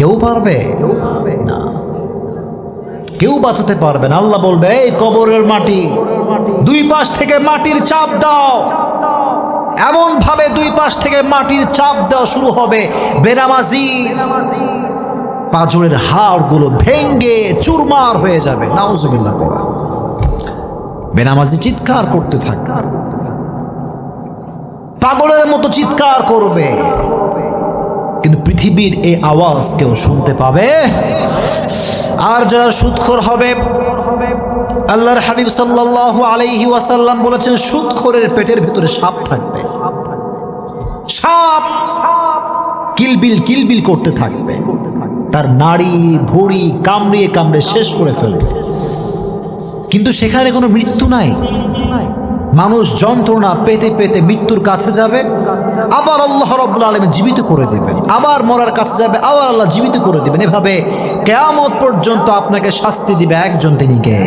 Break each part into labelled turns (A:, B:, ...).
A: কেউ পারবে? না। কেউ বাঁচাতে পারবে না। আল্লাহ বলবে, এই কবরের মাটি, দুই পাশ থেকে মাটির চাপ দাও। এমন ভাবে দুই পাশ থেকে মাটির চাপ দেওয়া শুরু হবে। বেনামাজি পাঁজরের হাড়গুলো ভেঙ্গে চুরমার হয়ে যাবে। নাউজুবিল্লাহ। বেনামাজি চিৎকার করতে থাকবে। পাগলের মতো চিৎকার করবে। পৃথিবীর এই আওয়াজ কেউ শুনতে পাবে? আর যারা সুদখোর হবে, আল্লাহর হাবিব সাল্লাল্লাহু আলাইহি ওয়াসাল্লাম বলেছেন সুদখোরের পেটের ভিতরে সাপ থাকবে। সাপ কিলবিল কিলবিল করতে থাকবে। তার নাড়ি, ভড়ি কামড়িয়ে কামড়ে শেষ করে ফেলবে। কিন্তু সেখানে কোনো মৃত্যু নাই। মানুষ যন্ত্রণা পেতে পেতে মৃত্যুর কাছে যাবে। আবার আল্লাহ রব্বুল আলম জীবিত করে দেবেন। আবার মরার কাছে যাবে, আবার আল্লাহ জীবিত করে দেবেন। এভাবে কেয়ামত পর্যন্ত আপনাকে শাস্তি দিবে একজন তিনি কে?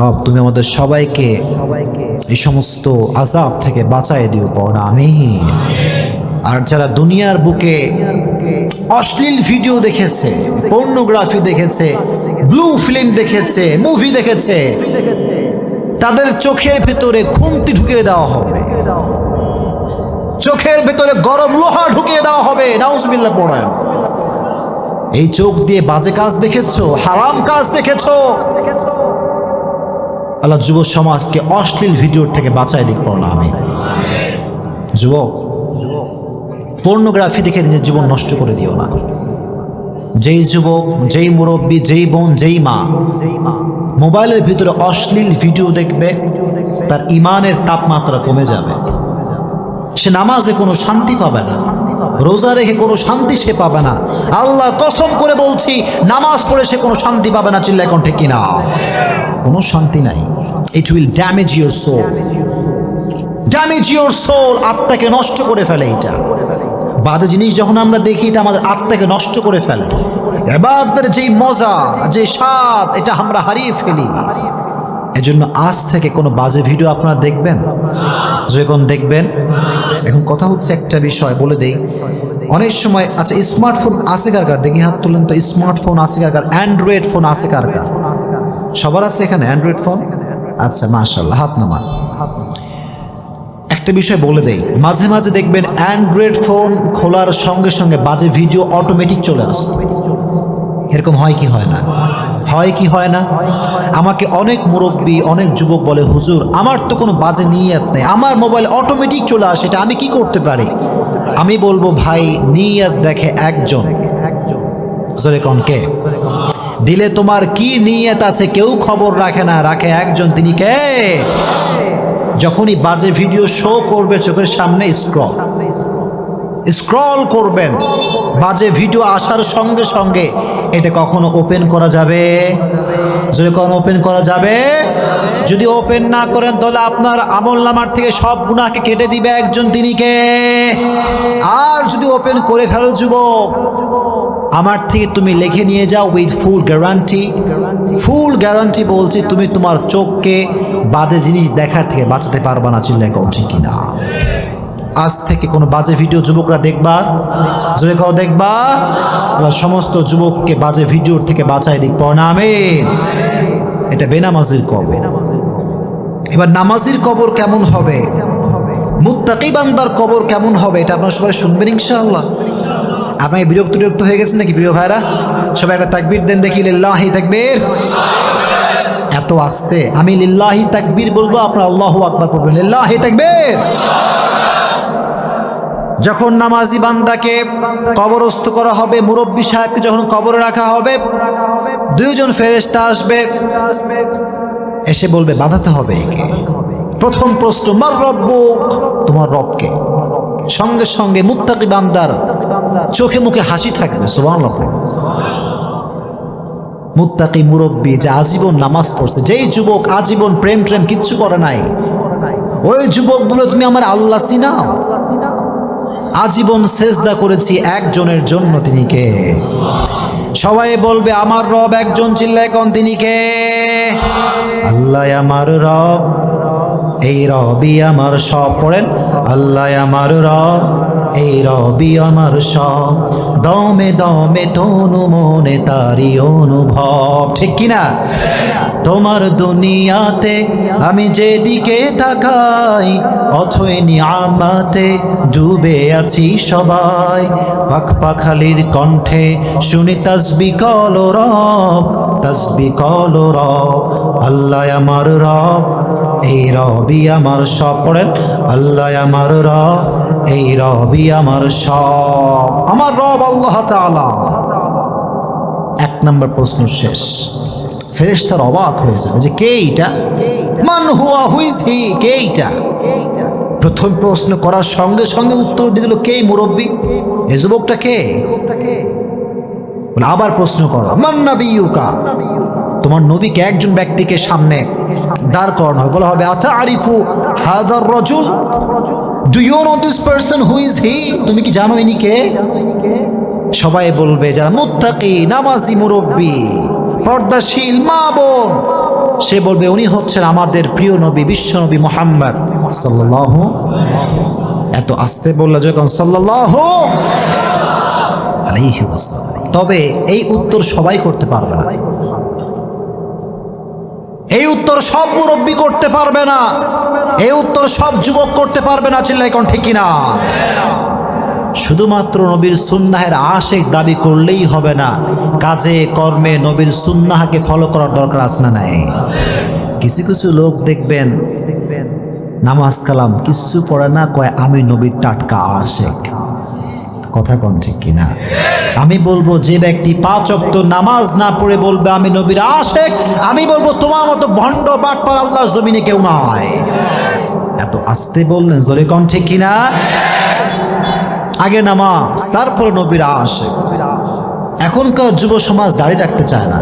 A: রব, তুমি আমাদের সবাইকে এই সমস্ত আজাব থেকে বাঁচাই দিও, পড়া আমি আর যারা দুনিয়ার বুকে অশ্লীল ভিডিও দেখেছে, পর্নোগ্রাফি দেখেছে, ব্লু ফিল্ম দেখেছে, মুভি দেখেছে, তাদের চোখের ভেতরে খুন্তি ঢুকিয়ে দেওয়া হবে। চোখের ভেতরে গরম লোহা ঢুকিয়ে দেওয়া হবে। নাউজবিল্লা পড়ায়। এই চোখ দিয়ে বাজে কাজ দেখেছ? হারাম কাজ দেখেছ? আল্লাহ যুব সমাজকে অশ্লীল ভিডিওর থেকে বাঁচায় দিক পড়া আমি যুবক, পর্নোগ্রাফি দেখে নিজের জীবন নষ্ট করে দিও না। যেই যুবক, যেই মুরব্বী, যেই বোন, যেই মা, মোবাইলের ভিতরে অশ্লীল ভিডিও দেখবে, তার ইমানের তাপমাত্রা কমে যাবে। সে নামাজে কোনো শান্তি পাবে না। রোজা রেখে কোনো শান্তি সে পাবে না। আল্লাহ কসম করে বলছি, নামাজ পড়ে সে কোনো শান্তি পাবে না চিল্লা ঠিক কিনা কোনো শান্তি নাই। It will damage your soul damage your soul আত্মাকে নষ্ট করে ফেলে এটা। বাজে জিনিস যখন আমরা দেখি, এটা আমাদের আত্মাকে নষ্ট করে ফেলে। এবার যেই মজা, যে স্বাদ, এটা আমরা হারিয়ে ফেলি। এজন্য আজ থেকে কোনো বাজে ভিডিও আপনারা দেখবেন? যখন দেখবেন? এখন কথা হচ্ছে একটা বিষয়, বলে দেই। অনেক সময় আচ্ছা স্মার্টফোন আছে কার কার? দেখি হাত তুলেন তো স্মার্টফোন আছে কার কার? অ্যান্ড্রয়েড ফোন আছে কার কার? সবার আছে এখানে অ্যান্ড্রয়েড ফোন আচ্ছা মাশাল্লাহ হাত নামান। একটা বিষয় বলে দেই, মাঝে মাঝে দেখবেন অ্যান্ড্রয়েড ফোন খোলার সঙ্গে সঙ্গে বাজে ভিডিও অটোমেটিক চলে আসে। এরকম হয় কি, হয় না? হয় কি হয় না? আমাকে অনেক মুরব্বী, অনেক যুবক বলে, হুজুর, আমার তো কোনো বাজে নিয়াত নেই। আমার মোবাইল অটোমেটিক চলে আসে, এটা আমি কি করতে পারি? আমি বলব, ভাই, নিয়াত দেখে একজন। কে? দিলে তোমার কি নিয়ত আছে কেউ খবর রাখে না, রাখে একজন, তিনি কে? যখনই বাজে ভিডিও শো করবে, চোখের সামনে স্ক্রল স্ক্রল করবেন। বাজে ভিডিও আসার সঙ্গে সঙ্গে এটা কখনো ওপেন করা যাবে? যদি কখনো ওপেন করা যাবে? যদি ওপেন না করেন, তাহলে আপনার আমল নামার থেকে সব গুণাকে কেটে দিবে একজন তিনিকে। আর যদি ওপেন করে ফেলো যুবক, আমার থেকে তুমি লিখে নিয়ে যাও with full guarantee. Full guarantee বলছি, তুমি তোমার চোখকে বাজে জিনিস দেখার থেকে বাঁচাতে পারবা না চিল্লাই কও কিনা? আজ থেকে কোনো বাজে ভিডিও যুবকরা দেখবা? জোরে খাও দেখবা? আল্লাহ সমস্ত যুবককে বাজে ভিডিওর থেকে বাঁচাই দিক। পড়না আমিন। এটা বেনামাজির কবর। এবার নামাজির কবর কেমন হবে? মুত্তাকি বান্দার কবর কেমন হবে? এটা আপনারা সবাই শুনবেন, ইনশাআল্লাহ। আপনাকে বিরক্ত বিরক্ত হয়ে গেছেন নাকি, প্রিয় ভাইরা সবাই একটা তাকবীর দেন দেখি, লিল্লাহি তাকবীর। এত আস্তে। আমি লিল্লাহি তাকবীর বলব, আপনারা আল্লাহু আকবার পড়বেন। লিল্লাহি তাকবীর। যখন নামাজি বান্দাকে কবরস্থ করা হবে, মুরব্বী সাহেবকে যখন কবরে রাখা হবে, দুইজন ফেরেস্তা আসবে, এসে বলবে, বাঁধাতে হবে একে। প্রথম প্রশ্ন, মার রব্বুক? তোমার রবকে। সঙ্গে সঙ্গে মুত্তাকি বান্দার চোখে মুখে হাসি থাকবে, সুবহানাল্লাহ। মুত্তাকি মুরব্বী যে আজীবন নামাজ পড়ছে, যেই যুবক আজীবন প্রেম প্রেম কিচ্ছু করে নাই, ওই যুবক বলে তুমি আমার আল্লাহ চিনাও? আজীবন সেজদা করেছি একজনের জন্য তিনি কে? সবাই বলবে, আমার রব একজন চিল্লায় কন তিনি কে? আল্লাহ আমার রব, এই রবি আমার সব। পড়েন, আল্লাহ আমার রব এই রবি আমার সব। দমে দমে তনু মনে তারি অনুভব। ঠিক কিনা? তোমার দুনিয়াতে আমি যেদিকে তাকাই, অথই নিয়ামাতে ডুবে আছি সবাই। পাখ পাখালির কণ্ঠে শুনি তসবি কল রব, তসবি কল রব। আল্লাহ আমার রব। এই রবি আমার সব, পড়েন? আল্লাহ আমার রব, এই রবি আমার সব। আমার রব আল্লাহ এক নম্বর প্রশ্ন শেষ। ফেরেশতার অবাক হয়ে যাবে যে কে এইটা? মান হুয়া হুইজ হি, কে এইটা? প্রথম প্রশ্ন করার সঙ্গে সঙ্গে উত্তর দিয়ে দিল, কে মুরব্বী? এ যুবকটা কে? আবার প্রশ্ন করো, মান নাবিয়ুকা? তোমার নবীকে একজন ব্যক্তিকে সামনে দাঁড় করানো হবে বলা হবে আচ্ছা আরিফু হাদার রজুল? Do you know this person who is he তুমি কি জানো ইনি কে? সবাই বলবে, যারা মুত্তাকি, নামাজি, মুরব্বী, পর্দাশীল, মা বোন। সে বলবে, উনি হচ্ছেন আমাদের প্রিয় নবী, বিশ্ব নবী মোহাম্মদ। সাল্লাল্লাহু এত আস্তে বলল যখন আলাইহি তবে এই উত্তর সবাই করতে পারবে না। এই উত্তর সব মুরব্বী করতে পারবে না। এই উত্তর সব যুবক করতে পারবে না চিল্লাই কোন ঠিক না শুধুমাত্র নবীর সুন্নাহের আশেক দাবি করলেই হবে না, কাজে, কর্মে নবীর সুন্নাহাকে ফলো করার দরকার আছে না নাই? কিছু কিছু লোক দেখবেন, নামাজ কালাম কিছু পড়ে না কয়, আমি নবীর টাটকা আশেক। কথা কন ঠিক কিনা? আমি বলব, যে ব্যক্তি পাঁচ অক্ত নামাজ না পড়ে বলবে, আমি নবীর আশেক, আমি বলব, তোমার মতো ভণ্ড বাটপার আল্লাহর জমিনে কেউ নয় এত আস্তে বললেন, জোরে কন ঠিক কিনা? আগে নামাজ, তারপর নবীর আশেক। এখনকার যুব সমাজ দাঁড়িয়ে রাখতে চায় না।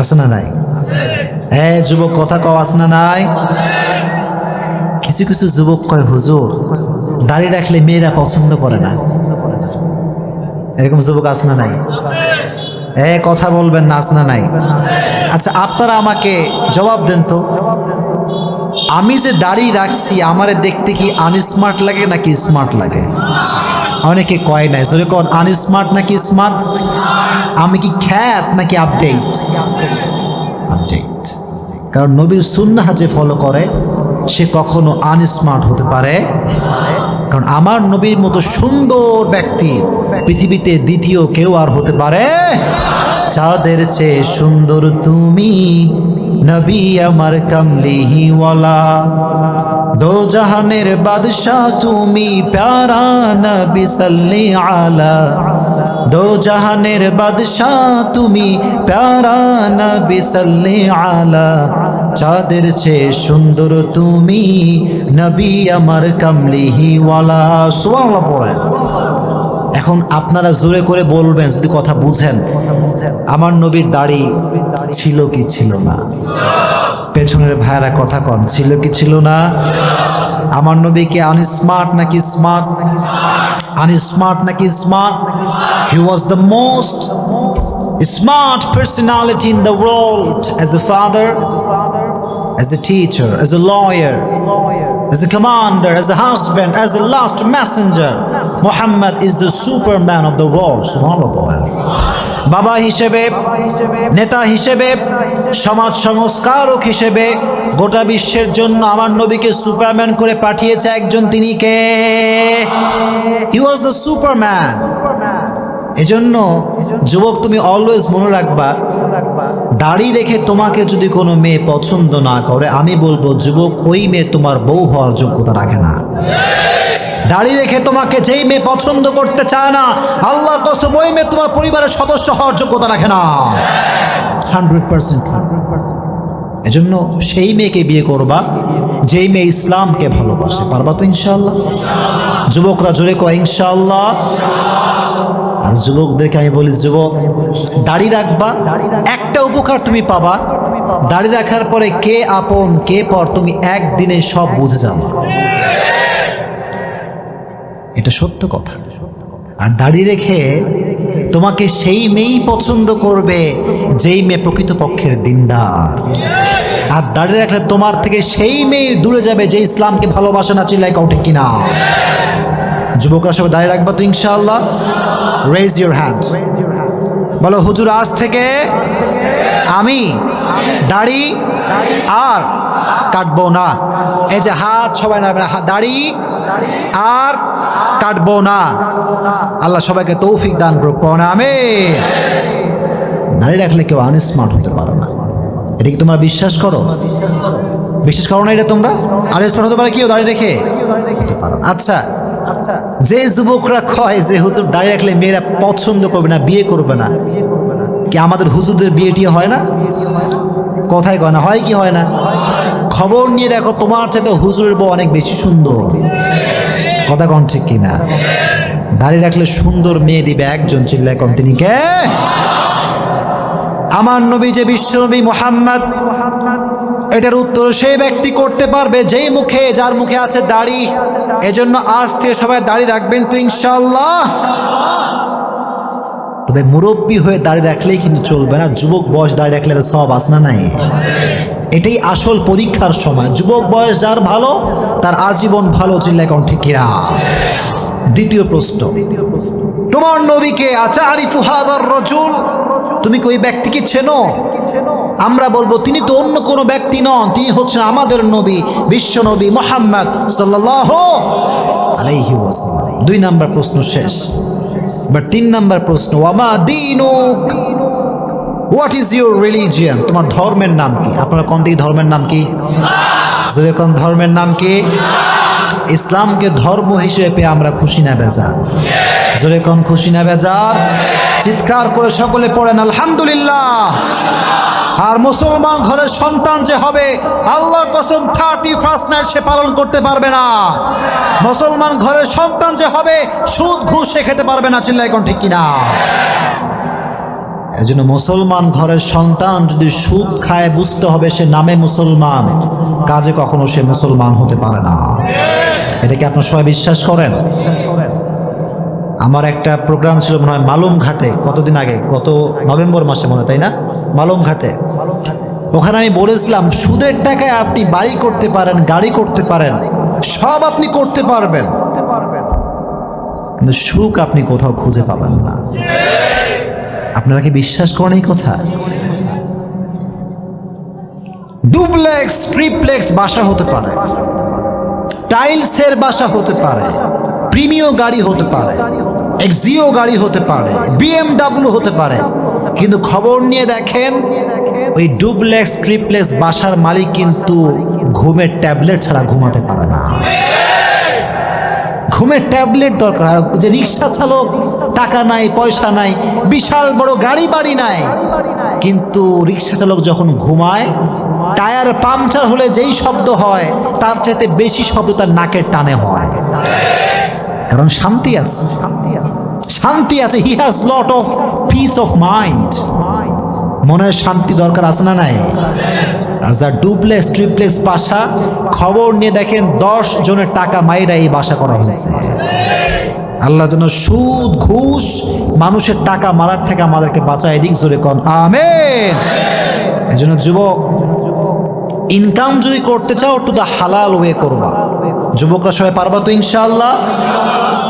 A: আছে না নাই? হ্যাঁ যুবক, কথা কও, আছে না নাই? কিছু কিছু যুবক কয়, হুজুর দাঁড়িয়ে রাখলে মেয়েরা পছন্দ করে না। এরকম যুবক আছে না নাই? এ, কথা বলবেন না, আছে না নাই? আচ্ছা আপনারা আমাকে জবাব দেন তো। আমি যে দাড়ি রাখছি, আমারে দেখতে কি আনস্মার্ট লাগে নাকি স্মার্ট লাগে? অনেকে কয় নাই, জোরে কন আনস্মার্ট নাকি স্মার্ট আমি কি খ্যাত নাকি আপডেট আপডেট কারণ নবীর সুন্নাহ যে ফলো করে, সে কখনো আনস্মার্ট হতে পারে কারণ আমার নবীর মতো সুন্দর ব্যক্তি পৃথিবীতে দ্বিতীয় কেউ আর হতে পারে। চাঁদের চেয়ে সুন্দর তুমি নবী আমার কামলিহিওয়ালা। দো জাহানের বাদশাহ তুমি প্যারা নবী সাল্লি আলা। দো জাহানের বাদশাহ তুমি প্যারা নবী সাল্লি আলা। চাঁদের চেয়ে সুন্দর তুমি নবী আমার কামলিহিওয়ালা। সুবহানাল্লাহ পড়েন এখন আপনারা জোরে করে বলবেন যদি কথা বুঝেন আমার নবীর দাড়ি ছিল কি ছিল না? পেছনের ভাইরা কথা কন ছিল কি ছিল না? আমার নবীকে আনস্মার্ট নাকি স্মার্ট আনস্মার্ট নাকি smart he was the most smart personality in the world as a father, as a teacher, as a lawyer, as a commander, as a husband, as a last messenger. Muhammad is the superman of the world. Subhanallah. বাবা হিসেবে নেতা হিসেবে সমাজ সংস্কারক হিসেবে গোটা বিশ্বের জন্য আমার নবীকে সুপারম্যান করে পাঠিয়েছে একজন তিনি কে হি ওয়াজ দ্য সুপারম্যান এজন্য যুবক তুমি অলওয়েজ মনে রাখবা দাড়ি রেখে তোমাকে যদি কোনো মেয়ে পছন্দ না করে আমি বলব যুবক ওই মেয়ে তোমার বউ হওয়ার যোগ্যতা রাখে না। দাড়ি রেখে তোমাকে যেই মেয়ে পছন্দ করতে চায় না আল্লাহ কসম ওই মেয়ে তোমার পরিবারের সদস্য হওয়ার যোগ্যতা রাখে না। হান্ড্রেড পার্সেন্ট এজন্য সেই মেয়েকে বিয়ে করবা যেই মেয়ে ইসলামকে ভালোবাসে। পারবা তো ইনশাল্লাহ যুবকরা জোরে কয় ইনশাল্লাহ আর যুবকদেরকে আমি বলি, যুবক, দাড়ি রাখবা, একটা উপকার তুমি পাবা। দাড়ি রাখার পরে কে আপন, কে পর, তুমি একদিনে সব বুঝে যাবে। এটা সত্য কথা। আর দাড়ি রেখে তোমাকে সেই মেয়েই পছন্দ করবে, যেই মেয়ে প্রকৃতপক্ষের দিনদার। আর দাড়ি রাখলে তোমার থেকে সেই মেয়ে দূরে যাবে, যে ইসলামকে ভালোবাসে না চিল্লাই কাউটে কিনা। যুবকরা সবাই দাঁড়িয়ে রাখবা তো ইনশাআল্লাহ? রেজ ইউর হ্যান্ড বলো হুজুর আজ থেকে আমি দাড়ি আর কাটবো না। এই যে হাত সবাই নাড়বে না, হাত দাড়ি আর কাটবো না। আল্লাহ সবাইকে তৌফিক দান করুক না। আমি দাড়ি রাখলে কেউ আনস্মার্ট হতে পারে না। এটা কি তোমরা বিশ্বাস করো? বিশ্বাস করো না এটা তোমরা? আনস্মার্ট হতে পারে কেউ দাড়ি রেখে? পারো আচ্ছা। যে যুবকরা কয় যে হুজুর দাঁড়িয়ে রাখলে মেয়েরা পছন্দ করবে না, বিয়ে করবে না। কি আমাদের হুজুরদের বিয়েটি হয় না? কথাই কয় না, হয় কি হয় না? খবর নিয়ে দেখো, তোমার চাইতে হুজুরের বউ অনেক বেশি সুন্দর। কথা কন ঠিক কিনা দাঁড়িয়ে রাখলে সুন্দর মেয়ে দিবে একজন, চিল্লায় কন তিনি কে? আমার নবী যে বিশ্বনবী মোহাম্মদ এটার উত্তর সেই ব্যক্তি করতে পারবে, যেই মুখে, যার মুখে আছে দাড়ি। এজন্য আজ থেকে সবাই দাড়ি রাখবেন তো ইনশাল্লাহ তবে মুরব্বী হয়ে দাড়ি রাখলেই কিন্তু চলবে না। যুবক বয়স দাড়ি রাখলে সব আসনা নাই? এটাই আসল পরীক্ষার সময়। যুবক বয়স যার ভালো, তার আজীবন ভালো চিল্লা এখন ঠিকিরা দ্বিতীয় প্রশ্ন। তোমার নবীকে আচারিফু হাদার রজুল? তুমি কি ওই ব্যক্তিকে চেনো? আমরা বলব, তিনি তো অন্য কোনো ব্যক্তি নন, তিনি হচ্ছেন আমাদের নবী, বিশ্ব নবী মোহাম্মদ ওয়াসাল্লাম। দুই নাম্বার প্রশ্ন শেষ। বাট তিন নাম্বার প্রশ্ন, ওয়ামা দিনুক? হোয়াট ইজ ইউর রিলিজিয়ান তোমার ধর্মের নাম কি? আপনারা কোন দিকে ধর্মের নাম কি? ধর্মের নাম কি? ইসলামকে ধর্ম হিসেবে আমরা খুশি না, বেজার। জোরে কোন খুশি না, বেজার? চিৎকার করে সকলে পড়েন, আলহামদুলিল্লাহ। আর মুসলমান ঘরের সন্তান যে হবে, আল্লাহর কসম থার্টি ফার্স্ট নাইট সে পালন করতে পারবে না। মুসলমান ঘরের সন্তান যে হবে, সুদ, ঘুষ খেতে পারবে না চিল্লাই কোন ঠিক কিনা? এজন্য মুসলমান ঘরের সন্তান যদি সুখ খায়, বুঝতে হবে সে নামে মুসলমান। কাজে কখনো সে মুসলমান হতে পারে না। এটা কি আপনার সবাই বিশ্বাস করেন? আমার একটা প্রোগ্রাম ছিল মনে হয় মালুম ঘাটে, কতদিন আগে, গত নভেম্বর মাসে মনে তাই না? মালুম ঘাটে। ওখানে আমি বলেছিলাম, সুদের টাকায় আপনি বাড়ি করতে পারেন, গাড়ি করতে পারেন, সব আপনি করতে পারবেন। কিন্তু সুখ আপনি কোথাও খুঁজে পাবেন না। আপনারা কি বিশ্বাস করেন এই কথা? ডুপ্লেক্স, ট্রিপ্লেক্স বাসা হতে পারে। টাইলসের বাসা হতে পারে। প্রিমিয় গাড়ি হতে পারে। এক্সিও গাড়ি হতে পারে। বিএমডাব্লিউ হতে পারে। কিন্তু খবর নিয়ে দেখেন, ওই ডুপ্লেক্স, ট্রিপ্লেক্স বাসার মালিক কিন্তু ঘুমের ট্যাবলেট ছাড়া ঘুমাতে পারে না। ঘুমের ট্যাবলেট দরকার। আর যে রিক্সা চালক, টাকা নাই, পয়সা নাই, বিশাল বড় গাড়ি বাড়ি নাই। কিন্তু রিক্সা চালক যখন ঘুমায়, টায়ার পাংচার হলে যেই শব্দ হয়, তার চাইতে বেশি শব্দ তার নাকের টানে হয়। কারণ শান্তি আছে। শান্তি আছে। He has lot of peace of mind মনের শান্তি দরকার আছে না নাই? আর যার ডুপ্লেক্স ট্রিপ্লেক্স বাসা খবর নিয়ে দেখেন দশ জনের টাকা মাইরা এই বাসা করা হয়েছে। আল্লাহ যেন সুদ, ঘুষ, মানুষের টাকা মারার থেকে আমাদেরকে বাঁচায় দিক জোরে কন, আমেন। এই জন্য যুবক ইনকাম যদি করতে চাও টু দা হালাল ওয়ে করবা। যুবকরা সবাই পারবা তো, ইনশাআল্লাহ?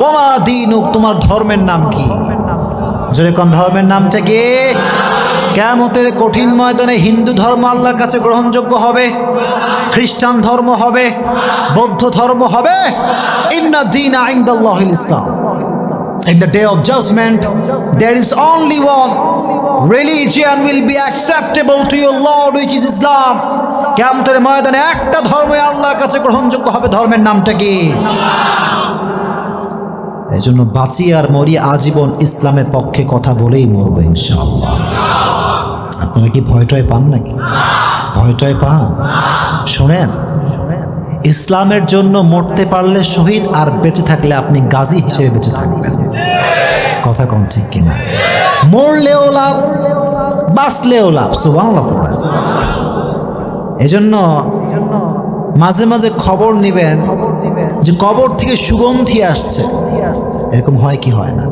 A: ওমা দিন তোমার ধর্মের নাম কি? জোরে কোন, ধর্মের নামটা কি? কেমতের কঠিন ময়দানে হিন্দু ধর্ম আল্লাহর কাছে গ্রহণযোগ্য হবে খ্রিস্টান ধর্ম হবে বৌদ্ধ ধর্ম হবে। ইসলাম। In the day of judgment, there is only one religion will be acceptable to your Lord, which is Islam. কেমতের ময়দানে একটা ধর্ম আল্লাহর কাছে গ্রহণযোগ্য হবে ধর্মের নামটা কি? এই জন্য বাঁচি আর মরি আজীবন ইসলামের পক্ষে কথা বলেই মরবো ইনশাআল্লাহ। আপনারা কি ভয়টয় পান নাকি? ভয়টয় পান? শোনেন, ইসলামের জন্য মরতে পারলে শহীদ আর বেঁচে থাকলে আপনি গাজী হিসেবে বেঁচে থাকবেন। কথা কম ঠিক কিনা? মরলেও লাভ, বাঁচলেও লাভ পড়েন। এজন্য মাঝে মাঝে খবর নেবেন যে কবর থেকে সুগন্ধি আসছে। এরকম হয় কি হয় না?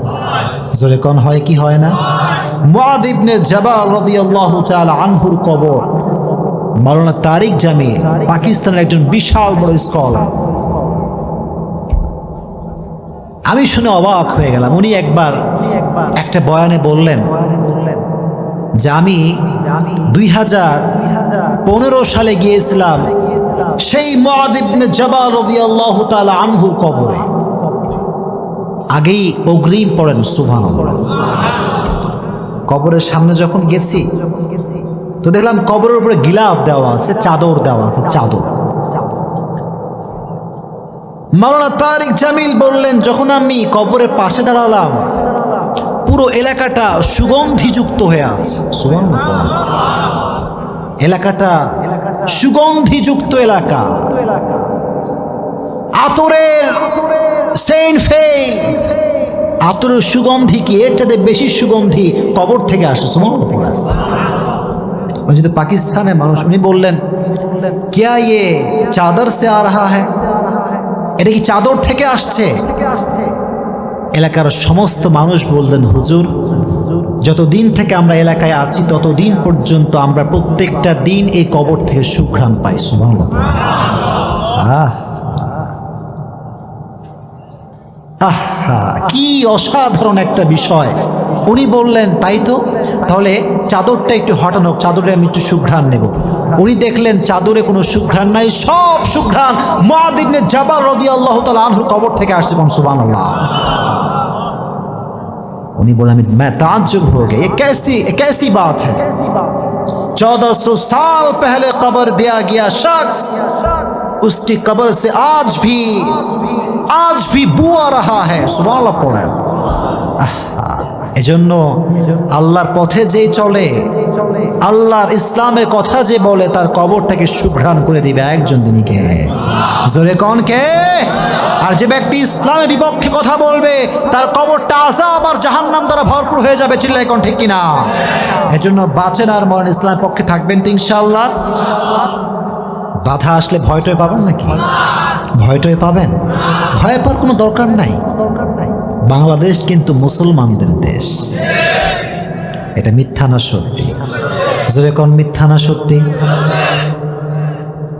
A: জোরে কন, হয় কি হয় না? আনহুর কবর। মাওলানা তারিক জামিল, পাকিস্তানের একজন বিশাল বড় স্কলার আমি শুনে অবাক হয়ে গেলাম। উনি একবার একটা বয়ানে বললেন যে আমি দুই হাজার পনেরো সালে গিয়েছিলাম সেই মহাদিবনে জবাল আল্লাহ তালা আনহুর কবরে। আগেই অগ্রিম পড়েন সুভান কবরের সামনে যখন গেছি, তো দেখলাম কবরের উপরে গিলাফ দেওয়া আছে, চাদর দেওয়া আছে, চাদর। মাওলানা তারিক জামিল বললেন, যখন আমি কবরের পাশে দাঁড়ালাম, পুরো এলাকাটা সুগন্ধিযুক্ত হয়ে আছে। এলাকাটা সুগন্ধিযুক্ত এলাকা। আতরের সেন্ট ফেল আতরের সুগন্ধি কি? এর চাতে বেশি সুগন্ধি কবর থেকে আসে, সুমন? যদি পাকিস্তানে মানুষ, উনি বললেন, কিয়া ইয়ে চাদর সে আর হ্যাঁ এটা কি চাদর থেকে আসছে? এলাকার সমস্ত মানুষ বললেন, হুজুর, যতদিন থেকে আমরা এলাকায় আছি, ততদিন পর্যন্ত আমরা প্রত্যেকটা দিন এই কবর থেকে সুঘ্রাণ পাই। সুমান আহ! কি অসাধারণ একটা বিষয় উনি বললেন তাই তো তাহলে চাদরটা একটু হটানো চাদরে আমি একটু সুঘ্রাণ নেব উনি দেখলেন চাদরে কোনো সুঘ্রাণ নাই সব সুঘ্রাণ মহাদিবনে জাবার রদি আল্লাহ তালা আনহুর কবর থেকে আসছে কোন সুবান আল্লাহ उन्हीं बोला मैं मैं ताज्जुब हो गया ये कैसी ये कैसी बात है चौदह सौ साल पहले कब्र दिया गया शख्स उसकी कब्र से आज भी आज भी बू आ रहा है सुबह पड़ा এজন্য আল্লাহর পথে যে চলে আল্লাহর ইসলামের কথা যে বলে তার কবরটাকে সুঘ্রাণ করে দিবে একজন দিনীকে জোরে কন কে আর যে ব্যক্তি ইসলামের বিপক্ষে কথা বলবে তার কবরটা আজাব আর জাহান্নাম দ্বারা ভরপুর হয়ে যাবে চিল্লাই কোন ঠিক কিনা এজন্য বাঁচেন আর মরণ ইসলামের পক্ষে থাকবেন তো ইনশাআল্লাহ বাধা আসলে ভয়টয় পাবেন নাকি? ভয়টয় পাবেন? ভয় পাওয়ার কোনো দরকার নাই। বাংলাদেশ কিন্তু মুসলমানদের দেশ। এটা মিথ্যা না সত্যি। জোরে কোন মিথ্যা না সত্যি?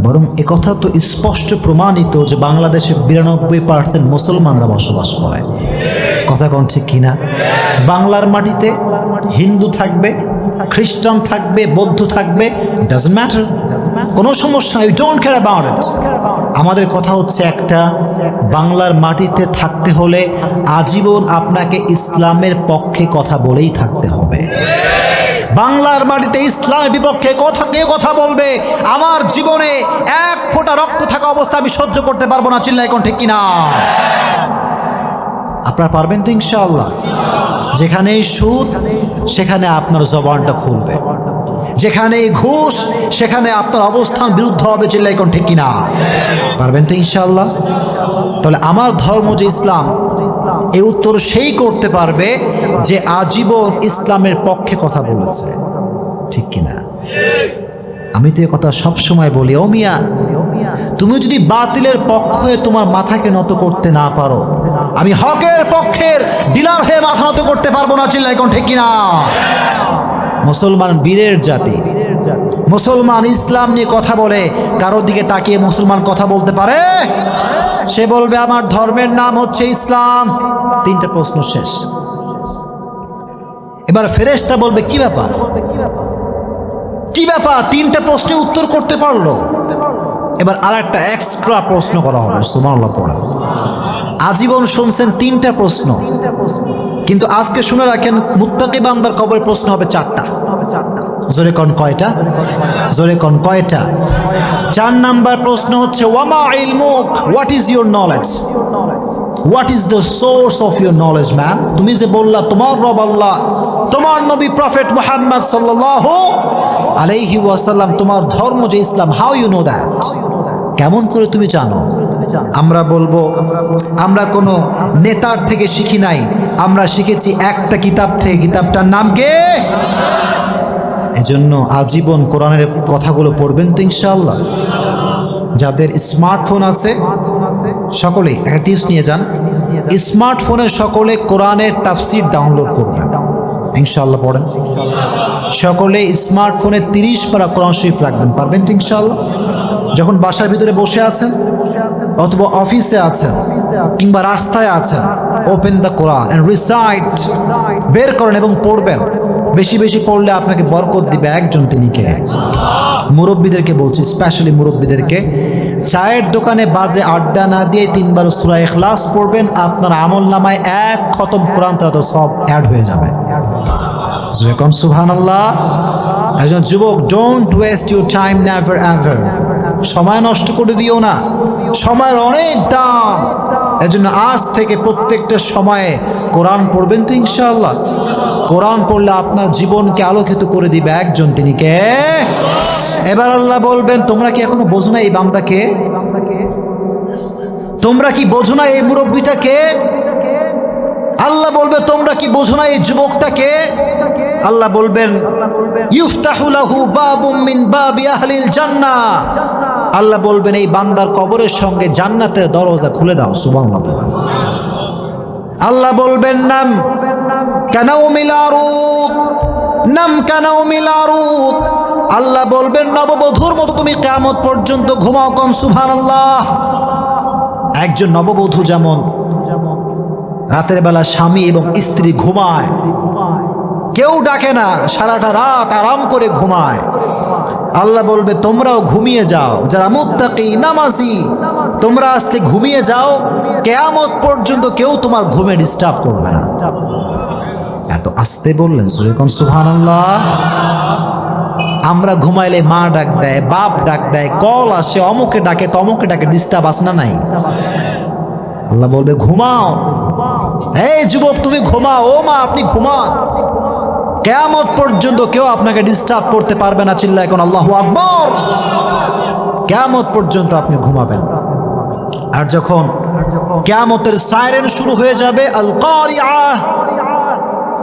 A: বরং একথা তো স্পষ্ট প্রমাণিত যে বাংলাদেশে বিরানব্বই পার্সেন্ট মুসলমানরা বসবাস করে। কথা কোন ঠিক কিনা বাংলার মাটিতে হিন্দু থাকবে, খ্রিস্টান থাকবে, বৌদ্ধ থাকবে ডাজন্ট ম্যাটার কোনো সমস্যা নাই ডোন্ট কেয়ার অ্যাবাউট ইট আমাদের কথা হচ্ছে একটা, বাংলার মাটিতে থাকতে হলে আজীবন আপনাকে ইসলামের পক্ষে কথা বলেই থাকতে হবে। বাংলার মাটিতে ইসলামের বিপক্ষে কথা, কে কথা বলবে? আমার জীবনে এক ফোঁটা রক্ত থাকা অবস্থা আমি সহ্য করতে পারব না চিল্লাই কোন ঠিক কিনা? আপনারা পারবেন তো ইনশাআল্লাহ? যেখানেই সুদ, সেখানে আপনার জবানটা খুলবে। যেখানে ঘুষ, সেখানে আপনার অবস্থান বিরুদ্ধ হবে চিল্লাই কোন ঠিক কিনা? পারবেন তো ইনশাল্লাহ তাহলে আমার ধর্ম যে ইসলাম, এই উত্তর সেই করতে পারবে যে আজীবন ইসলামের পক্ষে কথা বলেছে। ঠিক কিনা? আমি তো কথা সবসময় বলি, ও মিয়া, তুমি যদি বাতিলের পক্ষ হয়ে তোমার মাথাকে নত করতে না পারো, আমি হকের পক্ষের ডিলার হয়ে মাথা নত করতে পারব না চিল্লাই কোন ঠিক কিনা? মুসলমান বীরের জাতি। মুসলমান ইসলাম নিয়ে কথা বলে, কারোর দিকে তাকিয়ে মুসলমান কথা বলতে পারে? সে বলবে, আমার ধর্মের নাম হচ্ছে ইসলাম। তিনটা প্রশ্ন শেষ। এবার ফেরেশতা বলবে, কি ব্যাপার? কি ব্যাপার? তিনটা প্রশ্নে উত্তর করতে পারল। এবার আর একটা এক্সট্রা প্রশ্ন করা হবে সুমানুল্লাহ আজীবন শুনছেন তিনটা প্রশ্ন। কিন্তু আজকে শুনে রাখেন, মুত্তাকি বান্দার কবরের প্রশ্ন হবে চারটা। জোরে কন কয়টা? জোরে কন কয়টা? চার নাম্বার প্রশ্ন হচ্ছে, ওয়ামা ইলমুক, what is your knowledge? What is the source of your knowledge, man? তুমি যে বললা, তোমার রব আল্লাহ, তোমার নবী প্রফেট মুহাম্মদ সাল্লাল্লাহু আলাইহি ওয়াসাল্লাম, তোমার ধর্ম যে ইসলাম, হাউ ইউ নো দ্যাট? কেমন করে তুমি জানো? আমরা বলব, আমরা কোনো নেতার থেকে শিখি নাই। আমরা শিখেছি একটা কিতাব থেকে। কিতাবটার নাম কে? এজন্য আজীবন কোরআনের কথাগুলো পড়বেন তো ইনশাআল্লাহ। যাদের স্মার্টফোন আছে, সকলেই একটা টিপস নিয়ে যান। স্মার্টফোনে সকলে কোরআনের তাফসির ডাউনলোড করবেন। ইনশাআল্লাহ পড়েন। সকলে স্মার্টফোনে তিরিশ পারা কোরআন শরীফ রাখবেন, পারবেন তো ইনশাআল্লাহ? যখন বাসার ভিতরে বসে আছেন অথবা অফিসে আছেন কিংবা রাস্তায় আছেন open the Quran and recite বের করেন এবং পড়বেন। বেশি বেশি পড়লে আপনাকে বরকত দিবে একজন তিনি কে মুরব্বীদেরকে বলছি স্পেশালি মুরব্বীদেরকে, চায়ের দোকানে বাজে আড্ডা না দিয়ে তিনবার সুরা এখলাস পড়বেন, আপনার আমল নামায় এক খতম কোরআন তো সব অ্যাড হয়ে যাবে। যেরকম সুহান আল্লাহ একজন যুবক don't waste your time never ever সময় নষ্ট করে দিও না। সময়ের অনেক দাম। এজন্য আজ থেকে প্রত্যেকটা সময়ে কোরআন পড়বেন তো ইনশাআল্লাহ। কোরআন পড়লে আপনার জীবনকে আলোকিত করে দিবে একজন। তিনি কে? এবার আল্লাহ বলবেন, তোমরা কি এখনও বোঝো না এই বান্দাকে? তোমরা কি বোঝো না এই মুরব্বীটাকে? আল্লাহ বলবে, তোমরা কি বোঝো না এই যুবকটাকে? আল্লাহ বলবেন ইউফতাহুলাহু বাবুম মিন বাবি আহলিল জান্নাহ। আল্লাহ বলবেন, এই বান্দার কবরের সঙ্গে জান্নাতের দরজা খুলে দাও। সুবহানাল্লাহ। আল্লাহ বলবেন, নাম কানাও মিলারুত নাম কানাও মিলারুত আল্লাহ বলবেন, নববধূর মতো তুমি কেমত পর্যন্ত ঘুমাও কম, সুবহানাল্লাহ। একজন নববধূ যেমন রাতের বেলা স্বামী এবং স্ত্রী ঘুমায়, কেউ ডাকে না, সারাটা রাত আরাম করে ঘুমায়। আল্লাহ বলবে, তোমরাও ঘুমিয়ে যাও। যারা মুত্তাকি, নামাজি, তোমরা আজকে ঘুমিয়ে যাও, কেয়ামত পর্যন্ত কেউ তোমার ঘুমে ডিস্টার্ব করবে না। এত আস্তে বললেন সুরেকন সুহান আমরা ঘুমাইলে মা ডাক দেয়, বাপ ডাক দেয়, কল আসে, অমুকে ডাকে, তমুকে ডাকে ডিস্টার্ব আস না নাই? আল্লাহ বলবে, ঘুমাও। এই যুবক, তুমি ঘুমাও। ও মা, আপনি ঘুমান। কেয়ামত পর্যন্ত কেউ আপনাকে ডিস্টার্ব করতে পারবে না চিল্লা এখন আল্লাহ আকবর। কেয়ামত পর্যন্ত আপনি ঘুমাবেন। আর যখন কেয়ামতের সাইরেন শুরু হয়ে যাবে আল কারিআহ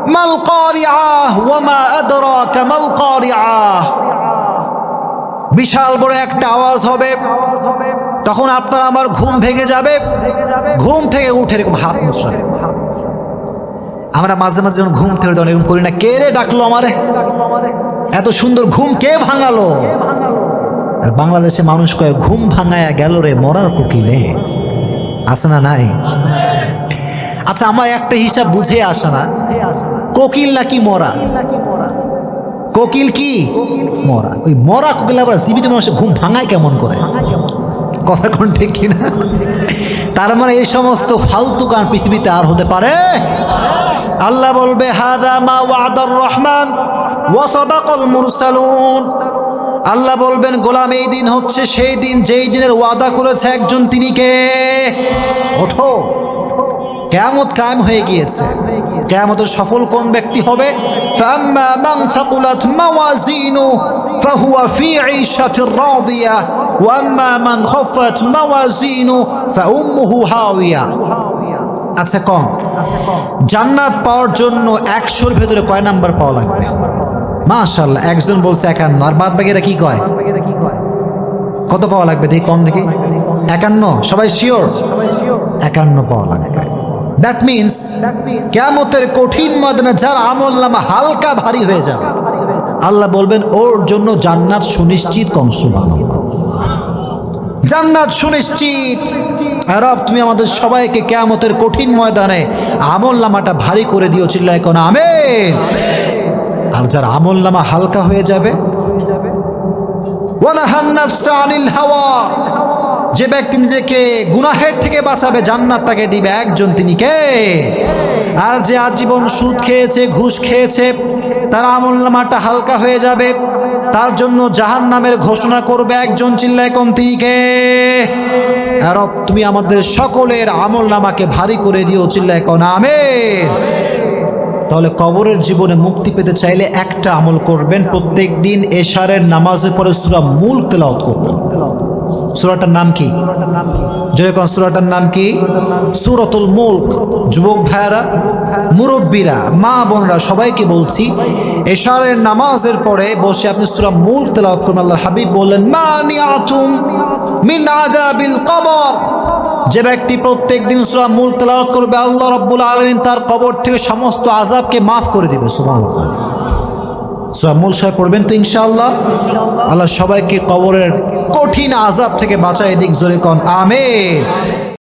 A: মাল কারিআহ ওয়ামা আদরাকা মাল বিশাল বড় একটা আওয়াজ হবে। তখন আপনার আমার ঘুম ভেঙে যাবে। ঘুম থেকে উঠে এরকম হাত মুছড়াবে। আমরা মাঝে মাঝে যখন ঘুম থেকে তখন এরকম করি না, কে রে ডাকলো আমারে? এত সুন্দর ঘুম কে ভাঙালো? আর বাংলাদেশে মানুষ কয়ে, ঘুম ভাঙায়া গেল রে, মরার কোকিলে। আছে না নাই? আচ্ছা আমার একটা হিসাব বুঝে আসে না, কোকিল নাকি মরা? কোকিল কি? মরা। ওই মরা কোকিল আবার জীবিত মানুষের ঘুম ভাঙায় কেমন করে? কথা কোন ঠিক কিনা? তার মানে এই সমস্ত ফালতু গান পৃথিবীতে আর হতে পারে? আল্লাহ বলবে, হাদা মা ওয়াদার রহমান আল্লাহ বলবেন, গোলাম এই দিন হচ্ছে সেই দিন যেই দিনের ওয়াদা করেছে একজন তিনি কে? ওঠো। কেমত কায়েম হয়ে গিয়েছে। কেয়ামতের সফল কোন ব্যক্তি হবে? ফাম্মা মান সাকুলাত মাওয়াজিনু ফাহুয়া ফি ঈশাতির রাদিয়া। ওয়াম্মা মান খফাত মাওয়াজিনু ফাউম্মুহু হাওয়া আচ্ছা কম। জান্নাত পাওয়ার জন্য একশোর ভেতরে কয় নাম্বার পাওয়া লাগবে? মাশাল্লাহ একজন বলছে একান্ন, আর বাদ বাকিরা কি কয়? কত পাওয়া লাগবে দেখি কম দেখি? একান্ন, সবাই শিওর? একান্ন পাওয়া লাগবে। দ্যাট মিনস কেমতের কঠিন ময়দানে যার আমল নামা হালকা ভারী হয়ে যাবে। আল্লাহ বলবেন, ওর জন্য জান্নাত সুনিশ্চিত কম সুবাহ জান্নাত সুনিশ্চিত। রব, তুমি আমাদের সবাইকে কেয়ামতের কঠিন ময়দানে আমল নামাটা ভারী করে দিও, চিল্লায় কোন আমেন। আর যার আমল নামা হালকা হয়ে যাবে হাওয়া। যে ব্যক্তি নিজেকে গুনাহের থেকে বাঁচাবে, জান্নাত তাকে দিবে। একজন তিনি কে? আর যে আজীবন সুদ খেয়েছে, ঘুষ খেয়েছে, তার আমল নামাটা হালকা হয়ে যাবে। তার জন্য জাহান নামের ঘোষণা করবে একজন চিল্লায় কোন আরব তুমি আমাদের সকলের আমল নামাকে ভারী করে দিও চিল্লায় আমের তাহলে কবরের জীবনে মুক্তি পেতে চাইলে একটা আমল করবেন। প্রত্যেক দিন এশারের নামাজের পরে সুরা মূল তেলাওত করবেন। সুরাটার নাম কি? জয়কন সুরাটার নাম কি? সুরতুল মুল্ক। যুবক ভাইয়ারা, মুরব্বীরা, মা বোনরা, সবাইকে বলছি, এশারের নামাজের পরে বসে আপনি সুরা মুল্ক তেলাওয়াত আল্লাহ হাবিব বললেন মিন আযাবিল কবর। যে ব্যক্তি প্রত্যেক দিন সুরা মূল তেলাওয়াত করবে, আল্লাহ রাব্বুল আলামিন তার কবর থেকে সমস্ত আযাবকে মাফ করে দিবে, সুবহানাল্লাহ। মূল সাহেব পড়বেন তো ইনশাআল্লাহ। আল্লাহ সবাইকে কবরের কঠিন আজাব থেকে বাঁচায় দিক জোরে কন, আমেন।